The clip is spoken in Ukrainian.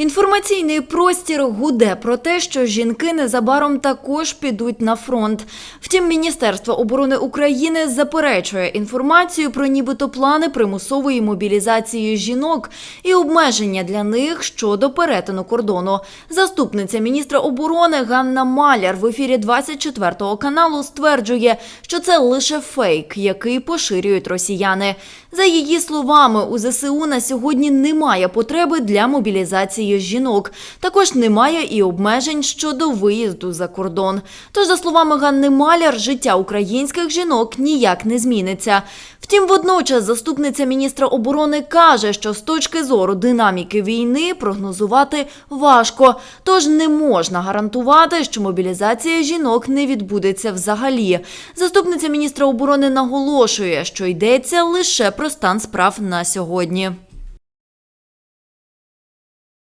Інформаційний простір гуде про те, що жінки незабаром також підуть на фронт. Втім, Міністерство оборони України заперечує інформацію про нібито плани примусової мобілізації жінок і обмеження для них щодо перетину кордону. Заступниця міністра оборони Ганна Маляр в ефірі 24 каналу стверджує, що це лише фейк, який поширюють росіяни. За її словами, у ЗСУ на сьогодні немає потреби для мобілізації жінок. Також немає і обмежень щодо виїзду за кордон. Тож, за словами Ганни Маляр, життя українських жінок ніяк не зміниться. Втім, водночас заступниця міністра оборони каже, що з точки зору динаміки війни прогнозувати важко, тож не можна гарантувати, що мобілізація жінок не відбудеться взагалі. Заступниця міністра оборони наголошує, що йдеться лише про стан справ на сьогодні.